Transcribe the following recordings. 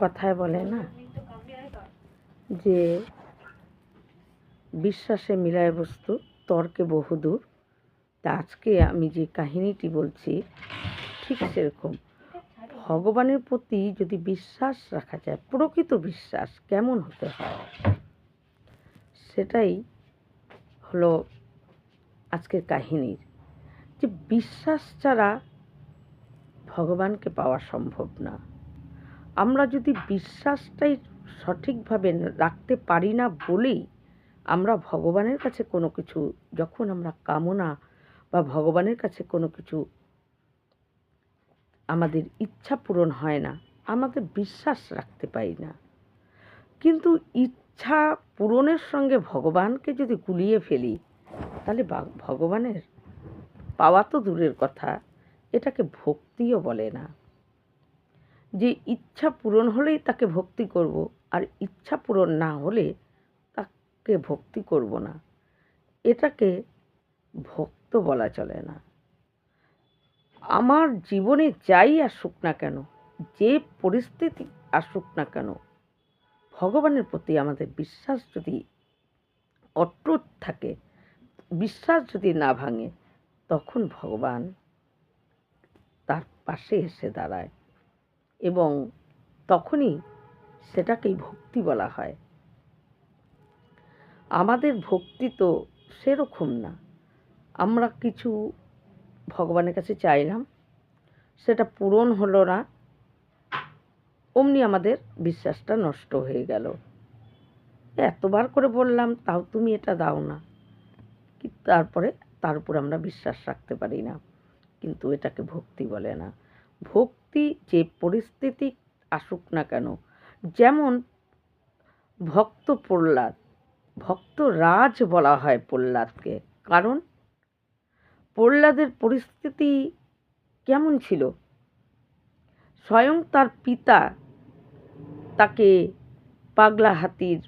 কথায় বলে না? যে বিশ্বাসে মিলায় বস্তু, তর্কে বহুদূর তা আজকে আমি যে কাহিনীটি বলছি, ঠিক সেরকম। ভগবানের প্রতি যদি বিশ্বাস রাখা যায়, প্রকৃত বিশ্বাস কেমন হতে হয়? সেটাই হলো আজকের কাহিনীর। যে বিশ্বাস ছাড়া ভগবানকে পাওয়া সম্ভব না। আমরা যদি বিশ্বাসটাই সঠিকভাবে রাখতে পারি না বলেই আমরা ভগবানের কাছে কোনো কিছু, যখন আমরা কামনা বা ভগবানের কাছে কোনো কিছু আমাদের ইচ্ছা পূরণ হয় না, আমাদের বিশ্বাস রাখতে পারি না। কিন্তু ইচ্ছা পূরণের সঙ্গে ভগবানকে যদি গুলিয়ে ফেলি, তাহলে ভগবানের পাওয়া তো দূরের কথা, এটাকে ভক্তিও বলে না। যে ইচ্ছা পূরণ হলেই তাকে ভক্তি করব আর ইচ্ছা পূরণ না হলে তাকে ভক্তি করব না। এটাকে ভক্ত বলা চলে না। আমার জীবনে যাই আসুক না কেন, যে পরিস্থিতি আসুক না কেন, ভগবানের প্রতি আমাদের বিশ্বাস যদি অটুট থাকে, বিশ্বাস যদি না ভাঙে, তখন ভগবান তার পাশে এসে দাঁড়ায়। এবং তখনই সেটাকেই ভক্তি বলা হয়। আমাদের ভক্তি তো সেরকম না। আমরা কিছু ভগবানের কাছে চাইলাম, সেটা পূরণ হলো না। অমনি আমাদের বিশ্বাসটা নষ্ট হয়ে গেল। এতবার করে বললাম, তাও তুমি এটা দাও না। তারপরে তার উপর আমরা বিশ্বাস রাখতে পারি না। কিন্তু এটাকে ভক্তি বলে না। ভক্তি যে পরিস্থিতি আসুক না কেন, যেমন ভক্ত প্রহ্লাদ, ভক্ত রাজ বলা হয় প্রহ্লাদকে। কারণ প্রহ্লাদের পরিস্থিতি কেমন ছিল? স্বয়ং তার পিতা তাকে পাগলা হাতির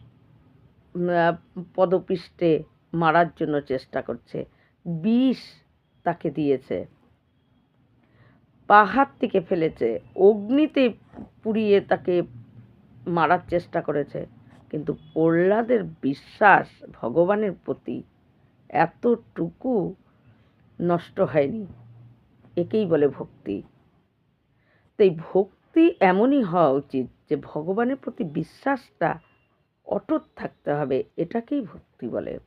পদপৃষ্ঠে মারার জন্য চেষ্টা করছে। বিষ তাকে দিয়েছে। পাহাড় থেকে ফেলেছে। অগ্নিতে পুড়িয়ে তাকে মারার চেষ্টা করেছে। কিন্তু প্রহ্লাদের বিশ্বাস ভগবানের প্রতি এতটুকু নষ্ট হয়নি। একেই বলে ভক্তি। তাই ভক্তি এমনই হওয়া উচিত যে ভগবানের প্রতি বিশ্বাসটা অটুট থাকতে হবে। এটাকেই ভক্তি বলে।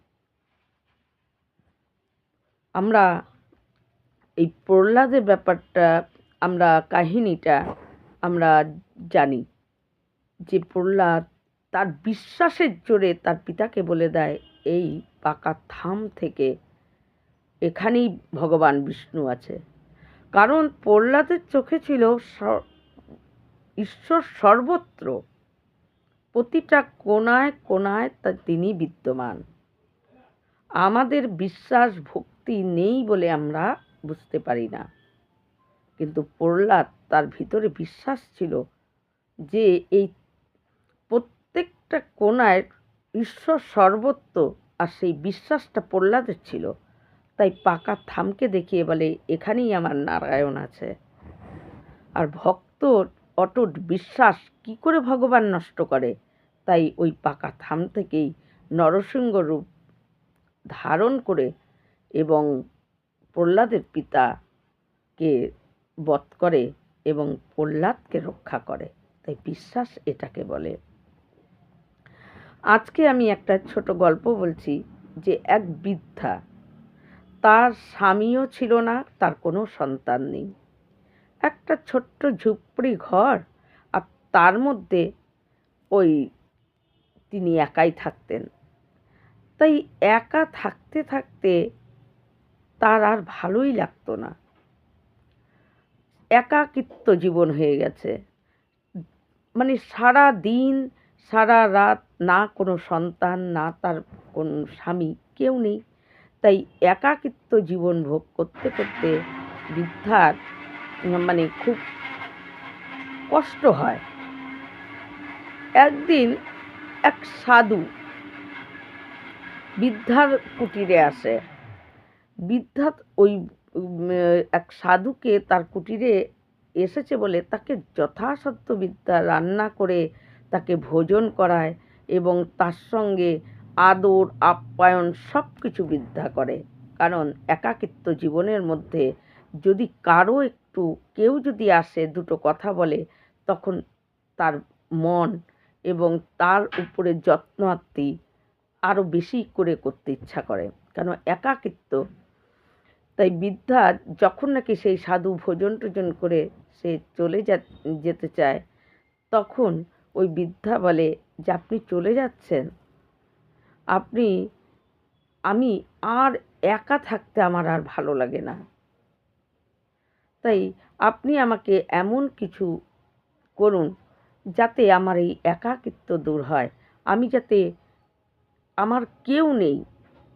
আমরা এই প্রহ্লাদের ব্যাপারটা আমরা কাহিনীটা আমরা জানি যে প্রহ্লাদ তার বিশ্বাসের জোরে তার পিতাকে বলে দেয়, এই পাকা থাম থেকে এখানেই ভগবান বিষ্ণু আছে। কারণ প্রহ্লাদের চোখে ছিল ঈশ্বর সর্বত্র। প্রতিটা কোনায় কোনায় তা তিনি বিদ্যমান। আমাদের বিশ্বাস, ভক্তি নেই বলে আমরা বুঝতে পারি না। কিন্তু প্রহ্লাদ তার ভিতরে বিশ্বাস ছিল যে এই প্রত্যেকটা কোনায় ঈশ্বর সর্বত্র আর সেই বিশ্বাসটা প্রহ্লাদের ছিল। তাই পাকা থামকে দেখিয়ে বলে, এখানেই আমার নারায়ণ আছে। আর ভক্ত অটুট বিশ্বাস কি করে ভগবান নষ্ট করে? তাই ওই পাকা থাম থেকেই নরসিংহ রূপ ধারণ করে এবং প্রহ্লাদের পিতাকে বধ করে এবং প্রহ্লাদকে রক্ষা করে। তাই বিশ্বাস এটাকে বলে। আজকে আমি একটা ছোট গল্প বলছি যে এক বৃদ্ধা, তার স্বামীও ছিল না, তার কোনো সন্তান নেই। একটা ছোট্ট ঝুপড়ি ঘর আর তার মধ্যে ওই তিনি একাই থাকতেন। তাই একা থাকতে থাকতে তার আর ভালোই লাগতো না। একাকিত্ব জীবন হয়ে গেছে। মানে সারা দিন, সারা রাত না কোনো সন্তান, না তার কোন স্বামী, কেউ নেই। তাই একাকিত্ব জীবন ভোগ করতে করতে বৃদ্ধার মানে খুব কষ্ট হয়। একদিন এক সাধু বৃদ্ধার কুটিরে আসে। বৃদ্ধা ওই এক সাধুকে তার কুটিরে এসেছে বলে তাকে যথাসাধ্য বিদ্যা রান্না করে তাকে ভোজন করায় এবং তার সঙ্গে আদর, আপ্যায়ন সব কিছু বিদ্যা করে। কারণ একাকিত্ব জীবনের মধ্যে যদি কারও একটু, কেউ যদি আসে দুটো কথা বলে, তখন তার মন এবং তার উপরে যত্নার্থী আরও বেশি করে করতে ইচ্ছা করে। কেন একাকিত্ব তাই বিদ্যা যখন নাকি সেই সাধু ভোজন টোজন করে সে চলে যা, যেতে চায়, তখন ওই বৃদ্ধা বলে, যে আপনি চলে যাচ্ছেন? আপনি, আমি আর একা থাকতে আমার আর ভালো লাগে না। তাই আপনি আমাকে এমন কিছু করুন যাতে আমার এই একাকিত্ব দূর হয়। আমি যাতে আমার কেউ নেই।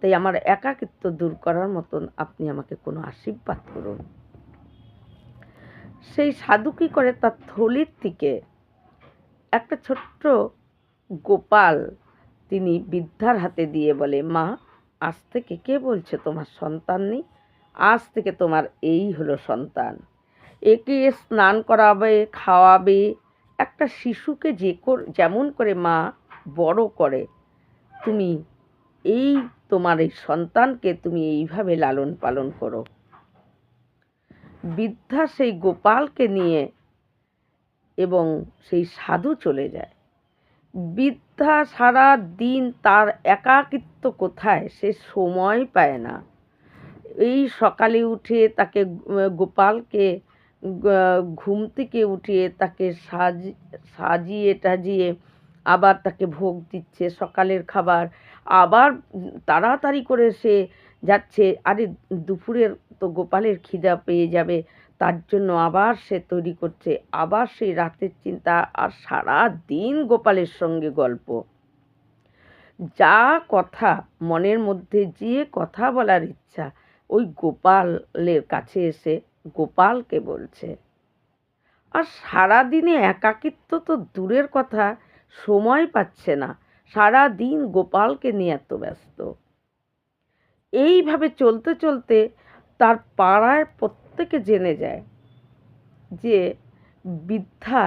তাই আমার একাকিত্ব দূর করার মতন আপনি আমাকে কোনো আশীর্বাদ করুন। সেই সাধু কী করে তার থলির থেকে একটা ছোট্ট গোপাল তিনি বৃদ্ধার হাতে দিয়ে বলে, মা, আজ থেকে কে বলছে তোমার সন্তান নেই? আজ থেকে তোমার এই হলো সন্তান। একে স্নান করাবে, খাওয়াবে। একটা শিশুকে যে যেমন করে মা বড় করে, তুমি এই তোমার এই সন্তানকে তুমি এইভাবে লালন পালন করো। বৃদ্ধা সেই গোপালকে নিয়ে এবং সেই সাধু চলে যায়। বৃদ্ধা সারা দিন তার একাকিত্ব কোথায় সে সময় পায় না। এই সকালে উঠে তাকে গোপালকে ঘুম থেকে উঠিয়ে তাকে সাজ সাজিয়ে টাজিয়ে আবার তাকে ভোগ দিচ্ছে। সকালের খাবার আবার তাড়াতাড়ি করে সে যাচ্ছে। আরে, দুপুরের তো গোপালের খিদা পেয়ে যাবে, তার জন্য আবার সে তৈরি করছে। আবার সেই রাতের চিন্তা আর সারা দিন গোপালের সঙ্গে গল্প। যা কথা, মনের মধ্যে যে কথা বলার ইচ্ছা, ওই গোপালের কাছে এসে গোপালকে বলছে। আর সারাদিনে একাকিত্ব তো দূরের কথা, সময় পাচ্ছে না। সারা দিন গোপালকে নিয়ে এত ব্যস্ত। এইভাবে চলতে চলতে তার পাড়ায় প্রত্যেকে জেনে যায় যে বৃদ্ধা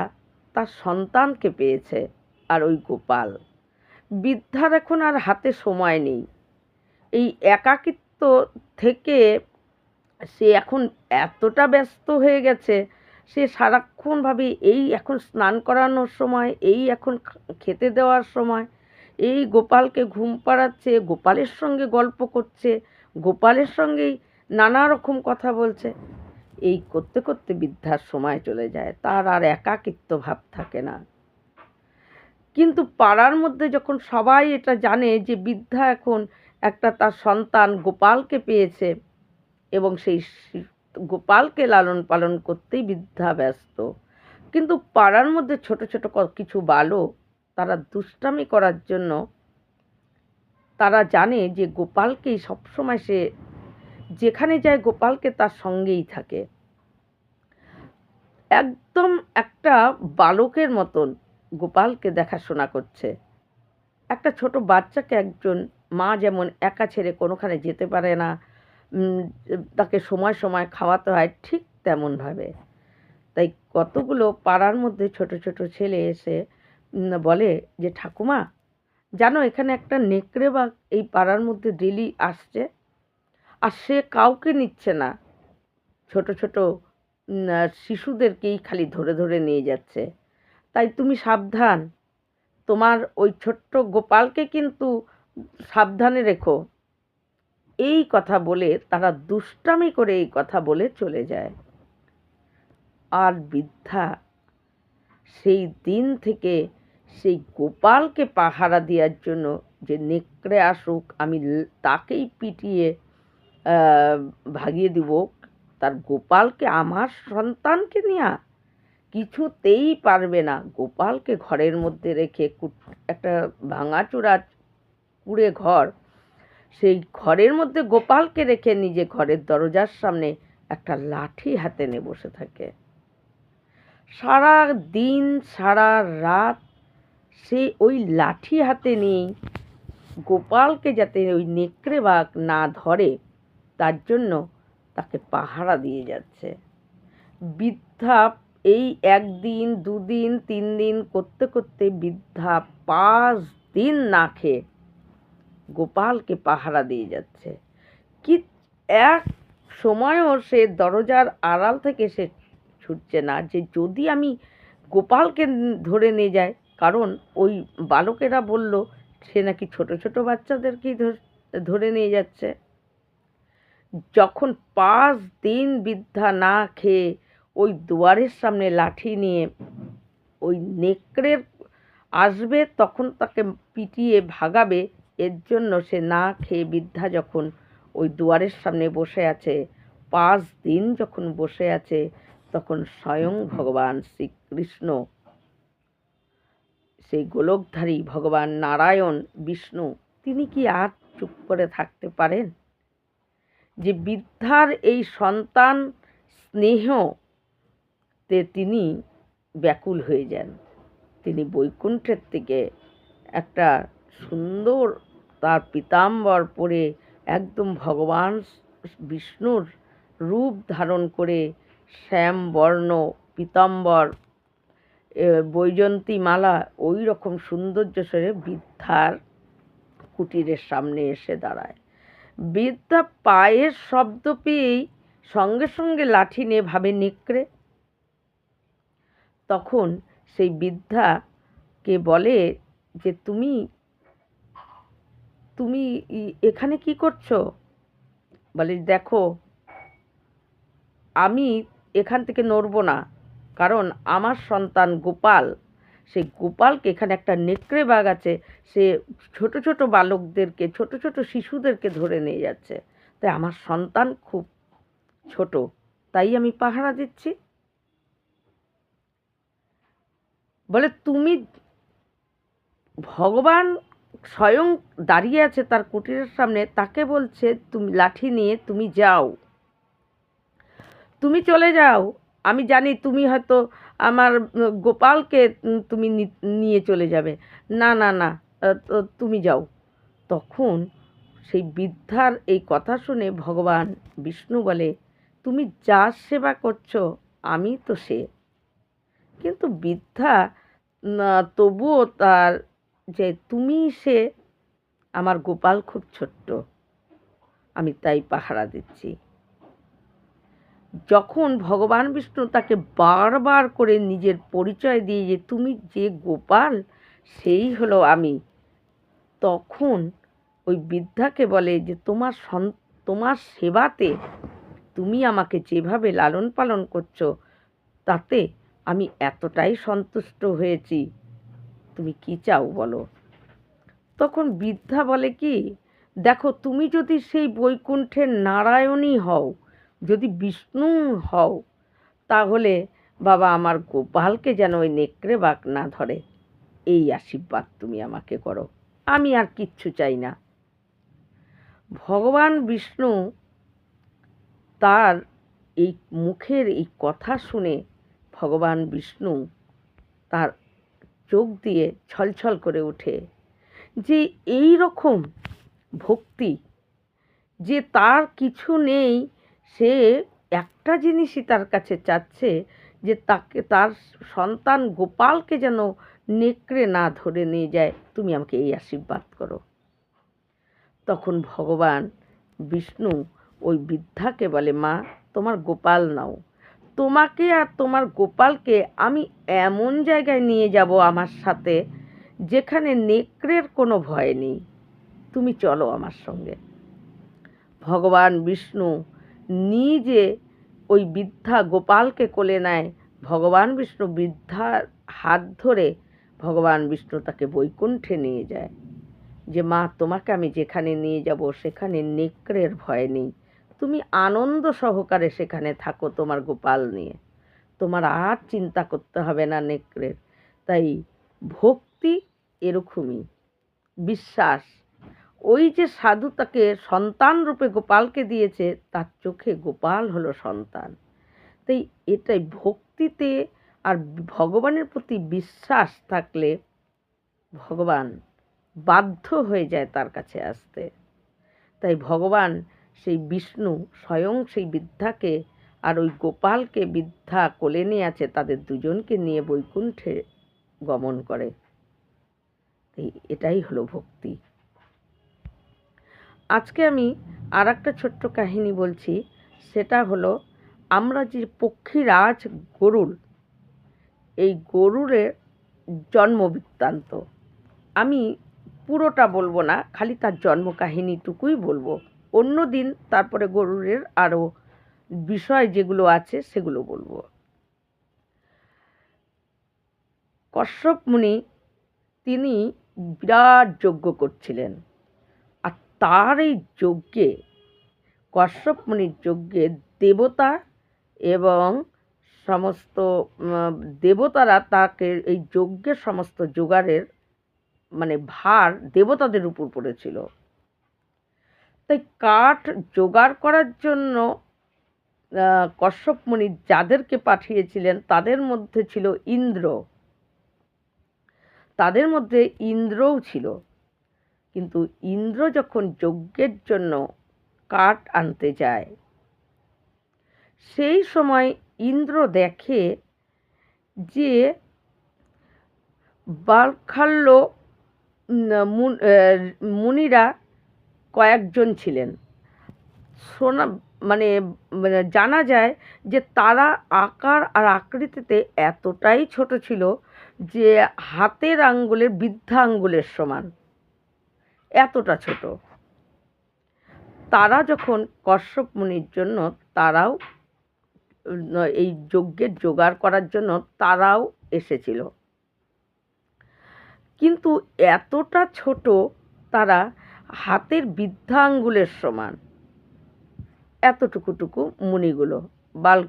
তার সন্তানকে পেয়েছে আর ওই গোপাল। বৃদ্ধার এখন আর হাতে সময় নেই। এই একাকিত্ব থেকে সে এখন এতটা ব্যস্ত হয়ে গেছে, সে সারাক্ষণ ভাবে এই এখন স্নান করানোর সময়, এই এখন খেতে দেওয়ার সময় এই গোপালকে ঘুম পাড়াচ্ছে, গোপালের সঙ্গে গল্প করছে, গোপালের সঙ্গেই নানা রকম কথা বলছে। এই করতে করতে বৃদ্ধার সময় চলে যায়, তার আর একাকিত্ব ভাব থাকে না। কিন্তু পাড়ার মধ্যে যখন সবাই এটা জানে যে বৃদ্ধা এখন একটা তার সন্তান গোপালকে পেয়েছে এবং সেই গোপালকে লালন পালন করতেই বৃদ্ধা ব্যস্ত। কিন্তু পাড়ার মধ্যে ছোট ছোট কিছু বালক তারা দুষ্টামি করার জন্য তারা জানে যে গোপালকেই সবসময় সে যেখানে যায় গোপালকে তার সঙ্গেই থাকে। একদম একটা বালকের মতন গোপালকে দেখাশোনা করছে। একটা ছোট বাচ্চাকে একজন মা যেমন একা ছেড়ে কোনোখানে যেতে পারে না তাকে সময় সময় খাওয়াতে হয় ঠিক তেমনভাবে। তাই কতগুলো পাড়ার মধ্যে ছোট ছোট ছেলে এসে বলে যে, ঠাকুমা, জানো এখানে একটা নেকড়ে বাঘ এই পাড়ার মধ্যে ডেলি আসছে আর সে কাউকে নিচ্ছে না। ছোট ছোট শিশুদেরকেই খালি ধরে ধরে নিয়ে যাচ্ছে। তাই তুমি সাবধান। তোমার ওই ছোট্ট গোপালকে কিন্তু সাবধানে রেখো। এই কথা বলে তারা দুষ্টামি করে এই কথা বলে চলে যায়। আর বৃদ্ধা সেই দিন থেকে সেই গোপালকে পাহারা দেওয়ার জন্য যে নেকড়ে আসুক, আমি তাকেই পিটিয়ে ভাগিয়ে দিব। তার গোপালকে, আমার সন্তানকে নেওয়া কিছুতেই পারবে না। গোপালকে ঘরের মধ্যে রেখে একটা ভাঙাচোরা কুড়ে ঘর, সেই ঘরের মধ্যে গোপালকে রেখে নিজে ঘরের দরজার সামনে একটা লাঠি হাতে নিয়ে বসে থাকে। সারা দিন, সারা রাত সে ওই লাঠি হাতে নিয়ে গোপালকে যাতে ওই নেকড়ে বাঘ না ধরে, তার জন্য তাকে পাহারা দিয়ে যাচ্ছে। বৃদ্ধা এই একদিন, দুদিন তিন দিন করতে করতে বৃদ্ধা পাঁচ দিন না খেয়ে গোপালকে পাহারা দিয়ে যাচ্ছে। কি এক সময়ও সে দরজার আড়াল থেকে সে ছুটছে না যে যদি আমি গোপালকে ধরে নিয়ে যায় কারণ ওই বালকেরা বলল, সে নাকি ছোট ছোট বাচ্চাদেরকেই ধর- নিয়ে যাচ্ছে। যখন পাঁচ দিন বৃদ্ধা না খেয়ে ওই দুয়ারের সামনে লাঠি নিয়ে ওই নেকড়ের আসবে, তখন তাকে পিটিয়ে ভাগাবে, এর জন্য সে না খেয়ে বৃদ্ধা যখন ওই দুয়ারের সামনে বসে আছে, পাঁচ দিন যখন বসে আছে, তখন স্বয়ং ভগবান শ্রীকৃষ্ণ সেই গোলকধারী ভগবান নারায়ণ, বিষ্ণু, তিনি কি আর চুপ করে থাকতে পারেন? যে বৃদ্ধার এই সন্তান স্নেহ, তে তিনি ব্যাকুল হয়ে যান। তিনি বৈকুণ্ঠের থেকে একটা সুন্দর তার পীতাম্বর পরে একদম ভগবান বিষ্ণুর রূপ ধারণ করে শ্যাম বর্ণ পীতাম্বর বৈজন্তী মালা ওই রকম সৌন্দর্য সরে বৃদ্ধার কুটিরের সামনে এসে দাঁড়ায়। বৃদ্ধা পায়ের শব্দ পেয়েই সঙ্গে সঙ্গে লাঠি নিয়ে ভাবে নেকড়ে। তখন সেই বৃদ্ধাকে বলে যে, তুমি তুমি এখানে কি করছ? বলে, দেখো, আমি এখান থেকে নড়বো না। কারণ আমার সন্তান গোপাল সেই গোপালকে এখানে একটা নেকড়ে বাঘ আছে, সে ছোট ছোট বালকদেরকে, ছোট ছোট শিশুদেরকে ধরে নিয়ে যাচ্ছে। তাই আমার সন্তান খুব ছোট, তাই আমি পাহারা দিচ্ছি। বলে তুমি ভগবান স্বয়ং দাঁড়িয়ে আছে তার কুটিরের সামনে, তাকে বলছে, তুমি লাঠি নিয়ে তুমি যাও। তুমি চলে যাও। আমি জানি তুমি হয়তো আমার গোপালকে তুমি নিয়ে চলে যাবে। না না না তুমি যাও। তখন সেই বৃদ্ধার এই কথা শুনে ভগবান বিষ্ণু বলে, তুমি যার সেবা করছ, আমি তো সে। কিন্তু বৃদ্ধা তবুও তার যে তুমি সে, আমার গোপাল খুব ছোট্ট, আমি তাই পাহারা দিচ্ছি। যখন ভগবান বিষ্ণু তাকে বারবার করে নিজের পরিচয় দিয়ে যে তুমি যে গোপাল, সেই হলো আমি, তখন ওই বৃদ্ধাকে বলে যে তোমার সন, তোমার সেবাতে তুমি আমাকে যেভাবে লালন পালন করছ, তাতে আমি এতটাই সন্তুষ্ট হয়েছি। তুমি কি চাও বলো? তখন বৃদ্ধা বলে কি, দেখো তুমি যদি সেই বৈকুণ্ঠের নারায়ণই হও যদি বিষ্ণু হও, তাহলে বাবা আমার গোপালকে যেন ওই নেকড়ে বাঘ না ধরে। এই আশীর্বাদ তুমি আমাকে করো। আমি আর কিচ্ছু চাই না। ভগবান বিষ্ণু তার এই মুখের এই কথা শুনে ভগবান বিষ্ণু তার চোখ দিয়ে ছলছল করে ওঠে যে এই রকম ভক্তি যে তার কিছু নেই সে একটা জিনিসই তার কাছে চাচ্ছে যে তাকে, তার সন্তান গোপালকে যেন নেকড়ে না ধরে নিয়ে যায়। তুমি আমাকে এই আশীর্বাদ করো। তখন ভগবান বিষ্ণু ওই বৃদ্ধাকে বলে, মা, তোমার গোপাল নাও। তোমাকে আর তোমার গোপালকে আমি এমন জায়গায় নিয়ে যাব আমার সাথে যেখানে নেকড়ের কোনো ভয় নেই। তুমি চলো আমার সঙ্গে। ভগবান বিষ্ণু নিজে ওই বৃদ্ধা গোপালকে কোলে নেয়। ভগবান বিষ্ণু বৃদ্ধার হাত ধরে ভগবান বিষ্ণু তাকে বৈকুণ্ঠে নিয়ে যায়। যে, মা, তোমাকে আমি যেখানে নিয়ে যাব সেখানে নেকড়ের ভয় নেই। তুমি আনন্দ সহকারে সেখানে থাকো তোমার গোপাল নিয়ে। তোমার আর চিন্তা করতে হবে না নেকড়ের। তাই ভক্তি এরকমই। বিশ্বাস ওই যে সাধু তাকে সন্তান রূপে গোপালকে দিয়েছে, তার চোখে গোপাল হলো সন্তান। তাই এটাই ভক্তিতে আর ভগবানের প্রতি বিশ্বাস থাকলে ভগবান বাধ্য হয়ে যায় তার কাছে আসতে। তাই ভগবান সেই বিষ্ণু স্বয়ং সেই বৃদ্ধাকে আর ওই গোপালকে বৃদ্ধা কোলে নিয়ে আছে, তাদের দুজনকে নিয়ে বৈকুণ্ঠে গমন করে। এটাই হলো ভক্তি। আজকে আমি আর একটা ছোট্ট কাহিনী বলছি। সেটা হলো, আমরা যে পক্ষীরাজ গরুর, এই গরুরের জন্ম বৃত্তান্ত আমি পুরোটা বলব না, খালি তার জন্ম কাহিনীটুকুই বলব। অন্য দিন তারপরে গরুরের আরও বিষয় যেগুলো আছে, সেগুলো বলব। কশ্যপ মুনি তিনি বিরাট যজ্ঞ করছিলেন। তার এই যজ্ঞে, কশ্যপ মুনির যজ্ঞে দেবতা এবং সমস্ত দেবতারা তাকে এই যজ্ঞের সমস্ত জোগাড়ের মানে ভার দেবতাদের উপর পড়েছিল। তাই কাঠ জোগাড় করার জন্য কশ্যপ মুনি যাদেরকে পাঠিয়েছিলেন তাদের মধ্যে ছিল ইন্দ্র। তাদের মধ্যে ইন্দ্রও ছিল। কিন্তু ইন্দ্র যখন যজ্ঞের জন্য কাঠ আনতে যায়, সেই সময় ইন্দ্র দেখে যে বালখাল্য মুন- মুনিরা কয়েকজন ছিলেন। শোনা মানে মানে জানা যায় যে তারা আকার আর আকৃতিতে এতটাই ছোট ছিল যে হাতের আঙ্গুলের বৃদ্ধা আঙ্গুলের সমান। এতটা ছোট। তারা যখন কশ্যপ মুনির জন্য তারাও এই যজ্ঞের জোগাড় করার জন্য তারাও এসেছিল। কিন্তু এতটা ছোট তারা হাতের বৃদ্ধা আঙ্গুলের সমান। এতটুকুটুকু মুনিগুলো, বাল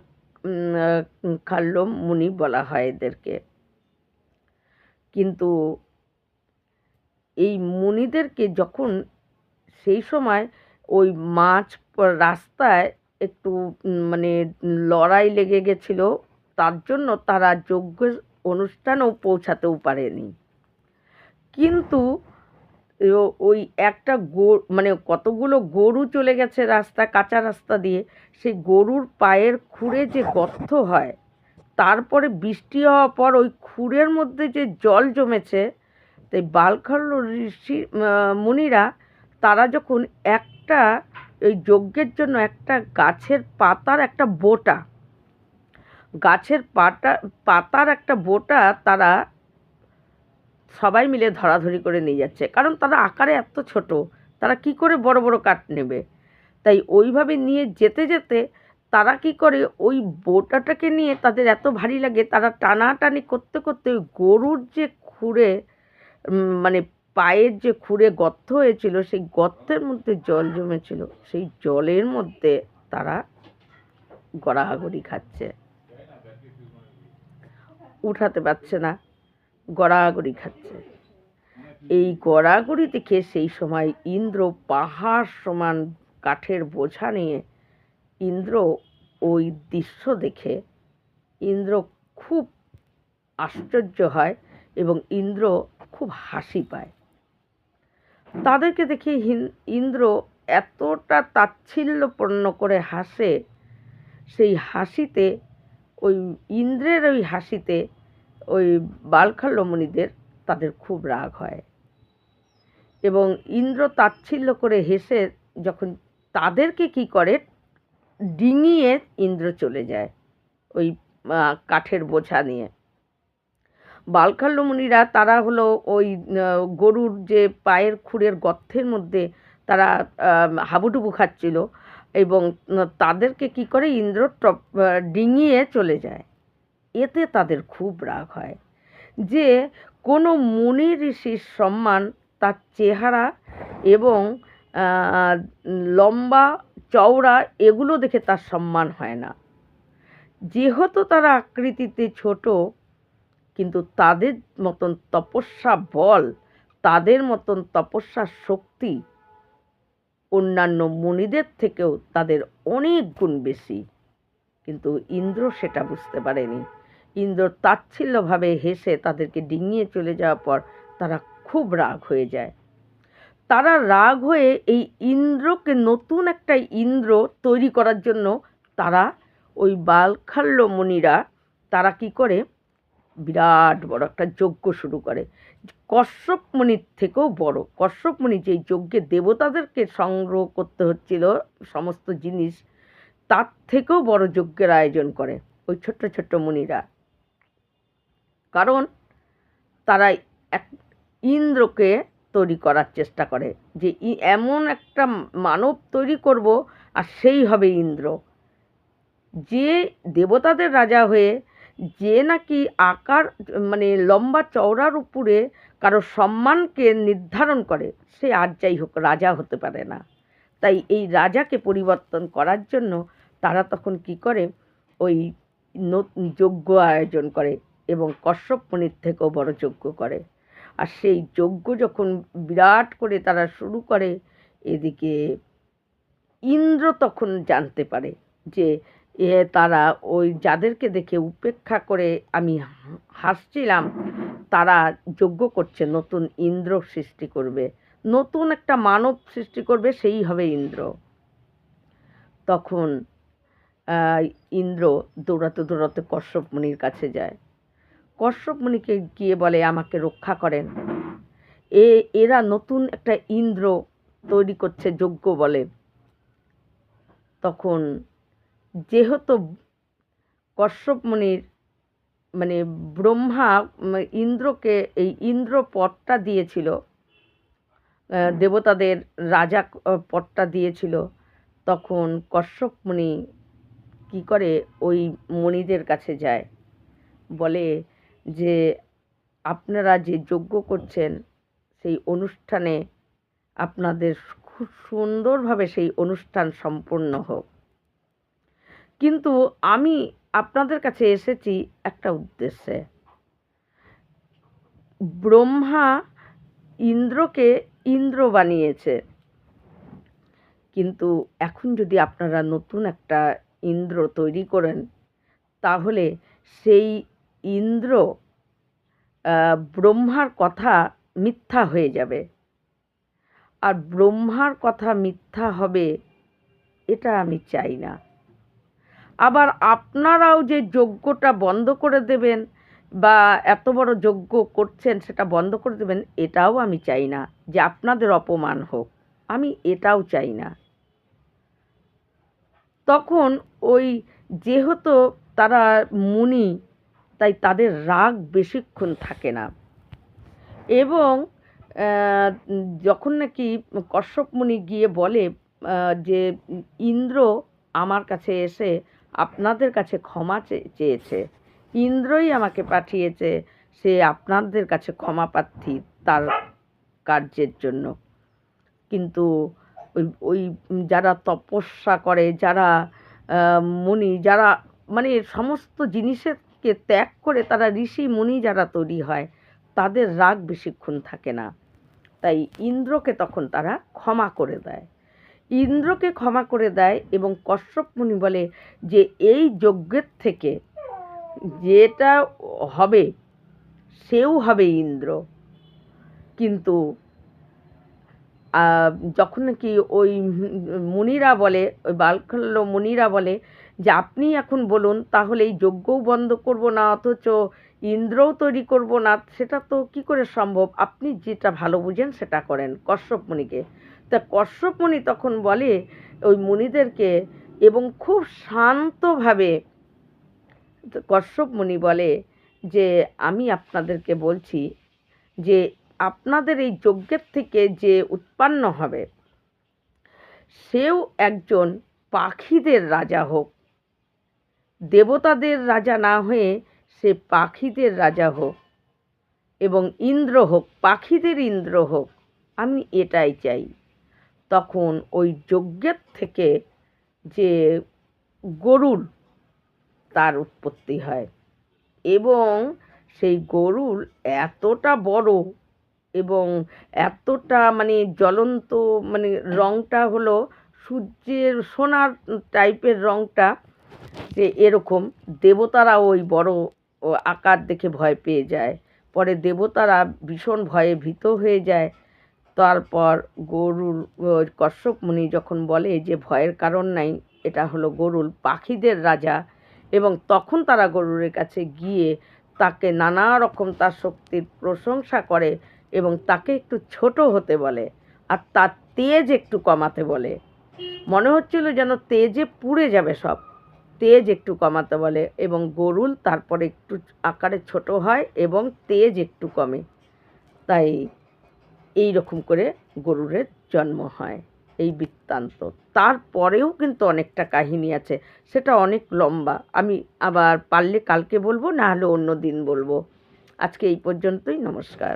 খাল্য মুনি বলা হয় এদেরকে। কিন্তু এই মুনিদেরকে যখন সেই সময় ওই মাছ রাস্তায় একটু মানে লড়াই লেগে গেছিল, তার জন্য তারা যোগ্য অনুষ্ঠানেও পৌঁছাতেও পারেনি। কিন্তু ওই একটা গো মানে কতগুলো গরু চলে গেছে রাস্তা, কাঁচা রাস্তা দিয়ে, সেই গরুর পায়ের খুঁড়ে যে গর্ত হয়, তারপরে বৃষ্টি হওয়ার পর ওই খুঁড়ের মধ্যে যে জল জমেছে তাই বালখাল্য ঋষি মুনিরা তারা যখন একটা ওই যজ্ঞের জন্য একটা গাছের পাতার একটা বোটা, গাছের পাতা পাতার একটা বোটা তারা সবাই মিলে ধরাধরি করে নিয়ে যাচ্ছে। কারণ তারা আকারে এত ছোট, তারা কি করে বড় বড় কাঠ নেবে? তাই ওইভাবে নিয়ে যেতে যেতে তারা কি করে ওই বোটাটাকে নিয়ে তাদের এত ভারী লাগে, তারা টানাটানি করতে করতে ওই গরুর যে খুঁড়ে মানে পায়ের যে খুঁড়ে গর্ত হয়েছিল, সেই গর্তের মধ্যে জল জমেছিল। সেই জলের মধ্যে তারা গড়াগড়ি খাচ্ছে। উঠাতে পারছে না, গড়াগড়ি খাচ্ছে। এই গড়াগড়ি দেখে সেই সময় ইন্দ্র পাহাড় সমান কাঠের বোঝা নিয়ে ইন্দ্র ওই দৃশ্য দেখে ইন্দ্র খুব আশ্চর্য হয় এবং ইন্দ্র খুব হাসি পায়। তাদেরকে দেখে ইন্দ্র এতটা তাচ্ছিল্যপূর্ণ করে হাসে, সেই হাসিতে, ওই ইন্দ্রের ওই হাসিতে, ওই বালখাল্য মুনিদের তাদের খুব রাগ হয়। এবং ইন্দ্র তাচ্ছিল্য করে হেসে যখন তাদেরকে কি করে, ডিঙিয়ে ইন্দ্র চলে যায়, ওই কাঠের বোঝা নিয়ে। বালখাল্য মুনিরা তারা হলো ওই গরুর যে পায়ের খুঁড়ের গর্তের মধ্যে তারা হাবুডুবু খাচ্ছিল এবং তাদেরকে কি করে ইন্দ্র টপ ডিঙিয়ে চলে যায়। এতে তাদের খুব রাগ হয় যে কোনো মুনি ঋষির সম্মান তার চেহারা এবং লম্বা চওড়া এগুলো দেখে তার সম্মান হয় না। যেহেতু তারা আকৃতিতে ছোট কিন্তু তাদের মতন তপস্যা বল, তাদের মতন তপস্যার শক্তি অন্যান্য মুনিদের থেকেও তাদের অনেক গুণ বেশি। কিন্তু ইন্দ্র সেটা বুঝতে পারেনি। ইন্দ্র তাচ্ছিল্যভাবে হেসে তাদেরকে ডিঙিয়ে চলে যাওয়ার পর তারা খুব রাগ হয়ে যায়। তারা রাগ হয়ে এই ইন্দ্রকে নতুন একটা ইন্দ্র তৈরি করার জন্য তারা ওই বালখাল্য মুনিরা তারা কি করে বিরাট বড় একটা যজ্ঞ শুরু করে। কশ্যপ মুনির থেকেও বড়। কশ্যপ মুনি যেই যজ্ঞে দেবতাদেরকে সংগ্রহ করতে হচ্ছিল সমস্ত জিনিস, তার থেকেও বড় যজ্ঞের আয়োজন করে ওই ছোট্ট ছোট্ট মুনিরা। কারণ তারা এক ইন্দ্রকে তৈরি করার চেষ্টা করে যে এমন একটা মানব তৈরি করব আর সেই হবে ইন্দ্র। যে দেবতাদের রাজা হয়ে যে নাকি আকার মানে লম্বা চওড়ার উপরে কারও সম্মানকে নির্ধারণ করে, সে আর যাই হোক রাজা হতে পারে না। তাই এই রাজাকে পরিবর্তন করার জন্য তারা তখন কি করে? ওই যজ্ঞ আয়োজন করে এবং কশ্যপ মুনির থেকেও বড় যজ্ঞ করে। আর সেই যজ্ঞ যখন বিরাট করে তারা শুরু করে, এদিকে ইন্দ্র তখন জানতে পারে যে এ তারা ওই যাদেরকে দেখে উপেক্ষা করে আমি হাসছিলাম, তারা যজ্ঞ করছে, নতুন ইন্দ্র সৃষ্টি করবে। নতুন একটা মানব সৃষ্টি করবে, সেই হবে ইন্দ্র। তখন ইন্দ্র দৌড়াতে দৌড়াতে কশ্যপ কাছে যায়। কশ্যপ মুনিকে গিয়ে বলে, আমাকে রক্ষা করেন। এ, এরা নতুন একটা ইন্দ্র তৈরি করছে, যজ্ঞ বলে। তখন যেহেতু কশ্যপ মুনির মানে ব্রহ্মা ইন্দ্রকে এই ইন্দ্র পটটা দিয়েছিল দেবতাদের রাজা পটটা দিয়েছিল তখন কশ্যপ মুনি কি করে ওই মণিদের কাছে যায়? বলে যে আপনারা যে যজ্ঞ করছেন সেই অনুষ্ঠানে আপনাদের খুব সুন্দরভাবে সেই অনুষ্ঠান সম্পন্ন হোক। কিন্তু আমি আপনাদের কাছে এসেছি একটা উদ্দেশ্যে। ব্রহ্মা ইন্দ্রকে ইন্দ্র বানিয়েছে। কিন্তু এখন যদি আপনারা নতুন একটা ইন্দ্র তৈরি করেন, তাহলে সেই ইন্দ্র ব্রহ্মার কথা মিথ্যা হয়ে যাবে। আর ব্রহ্মার কথা মিথ্যা হবে, এটা আমি চাই না। আবার আপনারাও যে যজ্ঞটা বন্ধ করে দেবেন বা এত বড় যজ্ঞ করছেন সেটা বন্ধ করে দেবেন, এটাও আমি চাই না যে আপনাদের অপমান হোক। আমি এটাও চাই না। তখন ওই যেহেতু তারা মুনি, তাই তাদের রাগ বেশিক্ষণ থাকে না। এবং যখন নাকি কশ্যপ মুনি গিয়ে বলে যে ইন্দ্র আমার কাছে এসে আপনাদের কাছে ক্ষমা চেয়েছে। ইন্দ্রই আমাকে পাঠিয়েছে সে আপনাদের কাছে ক্ষমা প্রার্থী তার কার্যের জন্য। কিন্তু ওই ওই যারা তপস্যা করে, যারা মুনি, যারা মানে সমস্ত জিনিসেরকে ত্যাগ করে তারা ঋষি, মুনি যারা তৈরি হয়, তাদের রাগ বেশিক্ষণ থাকে না। তাই ইন্দ্রকে তখন তারা ক্ষমা করে দেয়। ইন্দ্রকে ক্ষমা করে দেয় এবং কশ্যপ মুনি বলে যে, এই যজ্ঞের থেকে যেটা হবে, সেও হবে ইন্দ্র। কিন্তু যখন নাকি ওই মুনিরা বলে, ওই বালখাল্য মুনিরা বলে যে, আপনি এখন বলুন, তাহলে এই যজ্ঞও বন্ধ করব না, অথচ ইন্দ্রও তৈরি করব না, সেটা তো কি করে সম্ভব? আপনি যেটা ভালো বুঝেন, সেটা করেন। কশ্যপ মুনিকে তা কশ্যপ মুনি তখন বলে, ওই মুনিদেরকে এবং খুব শান্তভাবে তো কশ্যপ মুনি বলে যে, আমি আপনাদেরকে বলছি যে, আপনাদের এই যজ্ঞের থেকে যে উৎপন্ন হবে, সেও একজন পাখিদের রাজা হোক। দেবতাদের রাজা না হয়ে সে পাখিদের রাজা হোক এবং ইন্দ্র হোক, পাখিদের ইন্দ্র হোক। আমি এটাই চাই। তখন ওই যজ্ঞের থেকে যে গরুর তার উৎপত্তি হয় এবং সেই গরুর এতটা বড় এবং এতটা মানে জ্বলন্ত মানে রঙটা হলো সূর্যের সোনার টাইপের রঙটা যে এরকম, দেবতারা ওই বড় আকার দেখে ভয় পেয়ে যায়। পরে দেবতারা ভীষণ ভয়ে ভীত হয়ে যায়। তারপর গরুর কশ্যপ মুনি যখন বলে যে ভয়ের কারণ নাই, এটা হলো গরুল পাখিদের রাজা এবং তখন তারা গরুরের কাছে গিয়ে তাকে নানা রকম তার শক্তির প্রশংসা করে এবং তাকে একটু ছোট হতে বলে আর তার তেজ একটু কমাতে বলে। মনে হচ্ছিল যেন তেজে পুড়ে যাবে সব। তেজ একটু কমাতে বলে এবং গরুল তারপরে একটু আকারে ছোট হয় এবং তেজ একটু কমে। তাই এই রকম করে গরুরের জন্ম হয় এই বৃত্তান্ত। তারপরেও কিন্তু অনেকটা কাহিনী আছে, সেটা অনেক লম্বা। আমি আবার পারলে কালকে বলব না হলে অন্য দিন বলব। আজকে এই পর্যন্তই, নমস্কার।